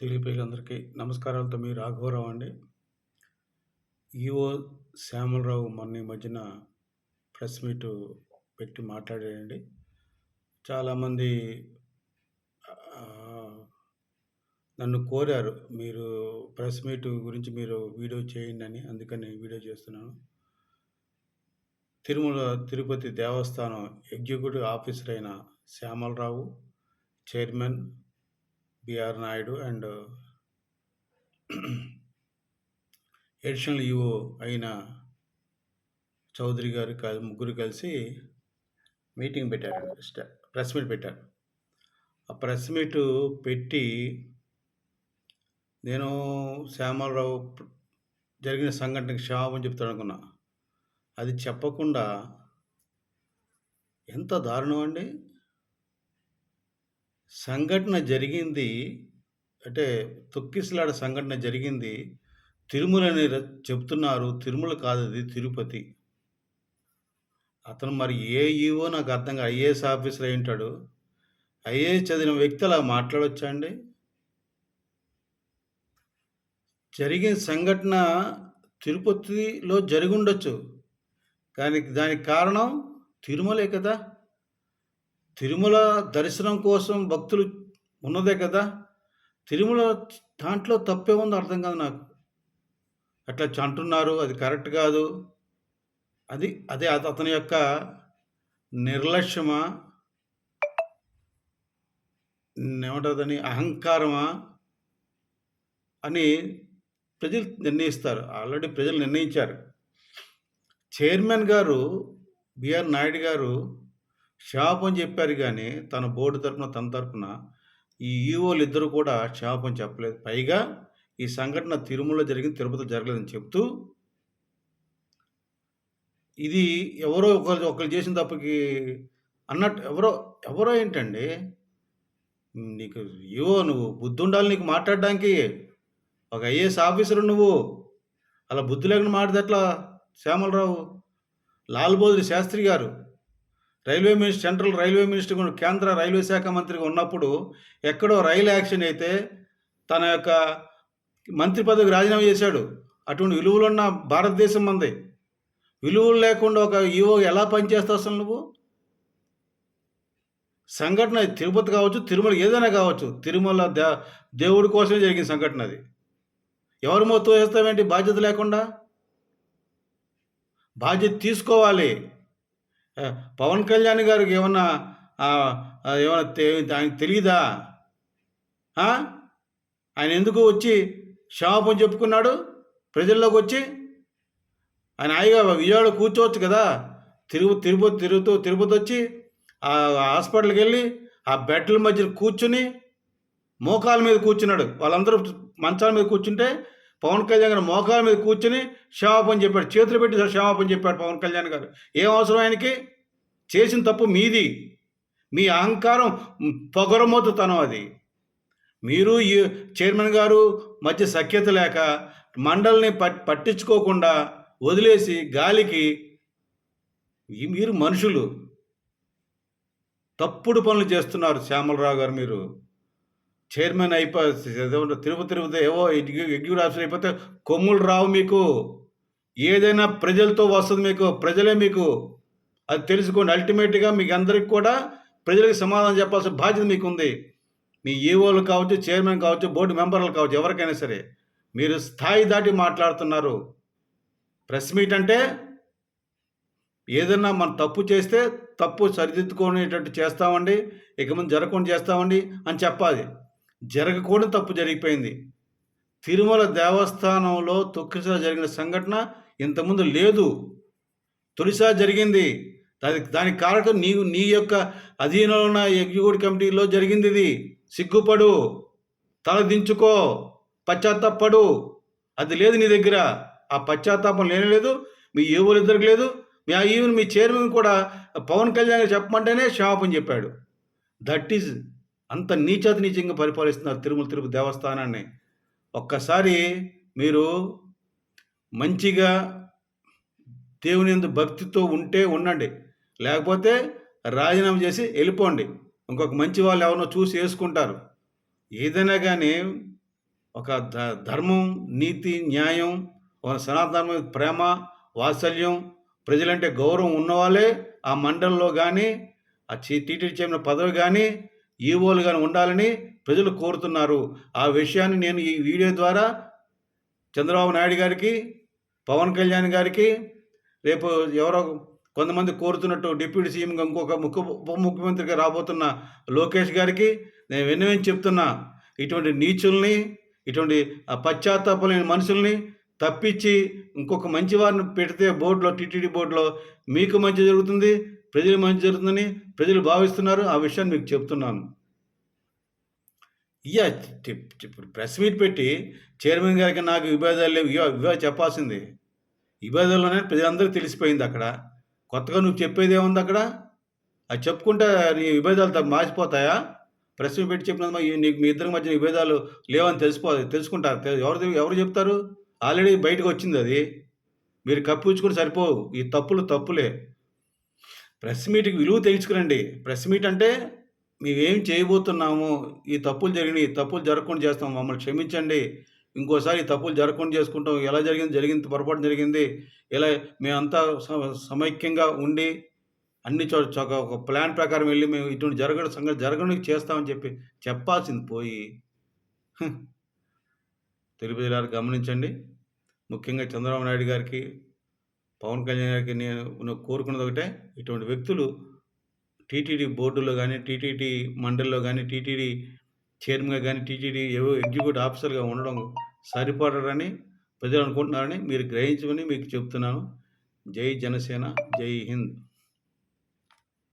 తెలుగు నమస్కారాలతో మీ రాఘవరావు అండి. ఈఓ శ్యామలరావు మొన్న ఈ మధ్యన ప్రెస్ మీట్ పెట్టి మాట్లాడాడండి. చాలామంది నన్ను కోరారు మీరు ప్రెస్ మీట్ గురించి మీరు వీడియో చేయండి అని అందుకని వీడియో చేస్తున్నాను. తిరుమల తిరుపతి దేవస్థానం ఎగ్జిక్యూటివ్ ఆఫీసర్ అయిన Shyamala Rao chairman BR Naidu and additional EO అయిన చౌదరి గారు ముగ్గురు కలిసి మీటింగ్ పెట్టారు ప్రెస్ మీట్ పెట్టారు. ఆ ప్రెస్ మీట్ పెట్టి నేను శ్యామలరావు జరిగిన సంఘటనకి క్షమాపణ చెప్తాను అనుకున్నా. అది చెప్పకుండా ఎంత దారుణం అండి? సంఘటన జరిగింది. అంటే తొక్కిసలాడ సంఘటన జరిగింది. తిరుమల అని చెప్తున్నారు. తిరుమల కాదు అది తిరుపతి. అతను మరి ఏ ఈవో నాకు అర్థం కాదు. ఐఏఎస్ ఆఫీసర్ అయి ఉంటాడు ఐఏఎస్ చదివిన వ్యక్తి అలా మాట్లాడొచ్చా అండి? జరిగిన సంఘటన తిరుపతిలో జరిగి ఉండొచ్చు. కానీ దానికి కారణం తిరుమలే కదా. తిరుమల దర్శనం కోసం భక్తులు ఉన్నదే కదా? తిరుమల దాంట్లో తప్పే ఉందో అర్థం కాదు నాకు. అట్లా అంటున్నారు అది కరెక్ట్ కాదు. అది అదే అత- అతని యొక్క నిర్లక్ష్యమా? ఏమంటుందని అహంకారమా? అని ప్రజలు నిర్ణయిస్తారు. ఆల్రెడీ ప్రజలు నిర్ణయించారు. చైర్మన్ గారు బిఆర్ నాయుడు గారు శాపం చెప్పారు కానీ తన బోర్డు తరపున తన తరపున ఈ ఈఓలు ఇద్దరు కూడా శాపం చెప్పలేదు. పైగా ఈ సంఘటన తిరుమల జరిగింది తిరుపతి జరగలేదని చెప్తూ ఇది ఎవరో ఒకరు ఒకరు చేసిన తప్పకి అన్నట్టు ఎవరో ఎవరో ఏంటండి? నీకు ఏవో నువ్వు బుద్ధి ఉండాలి నీకు మాట్లాడడానికి. ఒక ఐఏఎస్ ఆఫీసర్ నువ్వు. అలా బుద్ధి లేకుండా మాట్లాడితే ఎట్లా? Shyamalarao Lal Bahadur Shastri garu. Railway minister central railway minister కూడా కేంద్ర రైల్వే శాఖ మంత్రిగా ఉన్నప్పుడు ఎక్కడో రైలు యాక్షన్ అయితే తన యొక్క మంత్రి పదవికి రాజీనామా చేశాడు. అటువంటి విలువలున్న భారతదేశం మంది. విలువలు లేకుండా ఒక ఈవో ఎలా పనిచేస్తావు అసలు నువ్వు? సంఘటన తిరుపతి కావచ్చు తిరుమల ఏదైనా కావచ్చు తిరుమల దే దేవుడి కోసమే జరిగిన సంఘటన అది. ఎవరు మొత్తం వేస్తామేంటి బాధ్యత లేకుండా? బాధ్యత తీసుకోవాలి. పవన్ కళ్యాణ్ గారికి ఏమన్నా ఏమన్నా తె- ఆయనకు తెలియదా ఆయన ఎందుకు వచ్చి క్షమాపణ చెప్పుకున్నాడు? ప్రజల్లోకి వచ్చి? ఆయన హాయిగా విజయవాడ కూర్చోవచ్చు కదా? తిరుగు తిరుపతి తిరుగుతూ తిరుపతి వచ్చి ఆ హాస్పిటల్కి వెళ్ళి ఆ బెడ్ల మధ్య కూర్చుని మోకాల మీద కూర్చున్నాడు. వాళ్ళందరూ మంచాల మీద కూర్చుంటే పవన్ కళ్యాణ్ గారు మోకాల మీద కూర్చుని క్షమాపణ చెప్పాడు. చేతులు పెట్టి క్షమాపణ చెప్పాడు పవన్ కళ్యాణ్ గారు. ఏం అవసరం ఆయనకి? చేసిన తప్పు మీది. మీ అహంకారం పొగరమోతుతనం అది. మీరు ఈ చైర్మన్ గారు మధ్య సఖ్యత లేక మండలిని ప పట్టించుకోకుండా వదిలేసి గాలికి మీరు మనుషులు. తప్పుడు పనులు చేస్తున్నారు శ్యామలరావు గారు మీరు. చైర్మన్ అయిపో తిరుపతి తిరుపతి ఏవో ఎగ్జిక్యూటివ్ ఆఫీసర్ అయిపోతే కొమ్ములు రావు మీకు. ఏదైనా ప్రజలతో వస్తుంది మీకు ప్రజలే మీకు. అది తెలుసుకోండి. అల్టిమేట్గా మీకు అందరికి కూడా ప్రజలకు సమాధానం చెప్పాల్సిన బాధ్యత మీకు ఉంది మీ ఈఓలు కావచ్చు చైర్మన్ కావచ్చు బోర్డు మెంబర్లు కావచ్చు ఎవరికైనా సరే. మీరు స్థాయి దాటి మాట్లాడుతున్నారు. ప్రెస్ మీట్ అంటే ఏదన్నా మనం తప్పు చేస్తే తప్పు సరిదిద్దుకునేటట్టు చేస్తామండి. ఇక ముందు జరగకుండా చేస్తామండి అని చెప్పాలి. జరగకూడని తప్పు జరిగిపోయింది. తిరుమల దేవస్థానంలో తొక్కిసారి జరిగిన సంఘటన ఇంతకుముందు లేదు. తొలిసారి జరిగింది. దానికి దానికి కారణం నీవు నీ యొక్క అధీనంలో ఉన్న ఎగ్జిక్యూటివ్ కమిటీలో జరిగింది ఇది. సిగ్గుపడు. తల దించుకో. పశ్చాత్తాపడు. అది లేదు నీ దగ్గర. ఆ పశ్చాత్తాపం లేనలేదు మీ ఏవులు ఇద్దరికి లేదు. మీ ఆ ఈవెన్ మీ చైర్మన్ కూడా పవన్ కళ్యాణ్ చెప్పమంటేనే క్షమాపణ చెప్పాడు. దట్ ఈజ్ అంత నీచాతి నీచంగా పరిపాలిస్తున్నారు తిరుమల తిరుపతి దేవస్థానాన్ని. ఒక్కసారి మీరు మంచిగా దేవుని ఎందు భక్తితో ఉంటే ఉండండి. లేకపోతే రాజీనామా చేసి వెళ్ళిపోండి. ఇంకొక మంచి వాళ్ళు ఎవరినో చూసి వేసుకుంటారు. ఏదైనా కానీ ఒక ధ ధర్మం, నీతి, న్యాయం, ఒక సనాతన ప్రేమ, వాత్సల్యం, ప్రజలంటే గౌరవం ఉన్నవాళ్ళే ఆ మండలంలో కానీ ఆ టీటీడీ చైర్మన్ పదవి కానీ ఈవోలు ఉండాలని ప్రజలు కోరుతున్నారు. ఆ విషయాన్ని నేను ఈ వీడియో ద్వారా చంద్రబాబు నాయుడు గారికి, పవన్ కళ్యాణ్ గారికి, రేపు ఎవరో కొంతమంది కోరుతున్నట్టు డిప్యూటీ సీఎంగా ఇంకొక ముఖ్య ఉప ముఖ్యమంత్రిగా రాబోతున్న లోకేష్ గారికి నేను విన్నవేం చెప్తున్నా. ఇటువంటి నీచుల్ని, ఇటువంటి పశ్చాత్తాపలేని మనుషుల్ని తప్పించి ఇంకొక మంచి వారిని పెడితే బోర్డ్‌లో టీటీడీ బోర్డ్‌లో మీకు మంచి జరుగుతుంది. ప్రజలు మంచి జరుగుతుందని ప్రజలు భావిస్తున్నారు. ఆ విషయాన్ని మీకు చెప్తున్నాను. ఇయ్య ప్రెస్ మీట్ పెట్టి చైర్మన్ గారికి నాకు విభేదాలు లేవు. ఇవా ఇవా చెప్పాల్సింది. విభేదాలున్నాయని ప్రజలందరికీ తెలిసిపోయింది అక్కడ. కొత్తగా నువ్వు చెప్పేదేముంది అక్కడ? అది చెప్పుకుంటే నీ విభేదాలు త మాసిపోతాయా? ప్రెస్ మీట్ పెట్టి చెప్పినందుకు నీకు మీ ఇద్దరి మధ్య విభేదాలు లేవని తెలిసిపో తెలుసుకుంటారు. ఎవరు ఎవరు చెప్తారు? ఆల్రెడీ బయటకు వచ్చింది అది మీరు కప్పించుకుని సరిపోవు. ఈ తప్పులు తప్పులే. ప్రెస్ మీట్‌కి విలువ తెచ్చుకురండి. ప్రెస్ మీట్ అంటే మేమేం చేయబోతున్నాము, ఈ తప్పులు జరిగినాయి ఈ తప్పులు జరగకుండా చేస్తాం. మమ్మల్ని క్షమించండి. ఇంకోసారి ఈ తప్పులు జరగకుండా చేసుకుంటాం. ఎలా జరిగింది జరిగింది. పొరపాటు జరిగింది. ఇలా మేమంతా సమైక్యంగా ఉండి అన్ని చో చొక ఒక ప్లాన్ ప్రకారం వెళ్ళి మేము ఇటువంటి జరగడం సంగతి జరగడానికి చేస్తామని చెప్పి చెప్పాల్సింది పోయి హ్మ్. తెలుగు గమనించండి. ముఖ్యంగా చంద్రబాబు నాయుడు గారికి, పవన్ కళ్యాణ్ గారికి నేను కోరుకున్నది ఒకటే. ఇటువంటి వ్యక్తులు టీటీడీ బోర్డులో కానీ టీటీడీ మండలిలో కానీ టీటీడీ చైర్మన్‌గా కానీ టీటీడీ ఏవో ఎగ్జిక్యూటివ్ ఆఫీసర్‌గా ఉండడం సరిపడరని ప్రజలు అనుకుంటున్నారని మీరు గ్రహించమని మీకు చెప్తున్నాను. జై జనసేన. జై హింద్.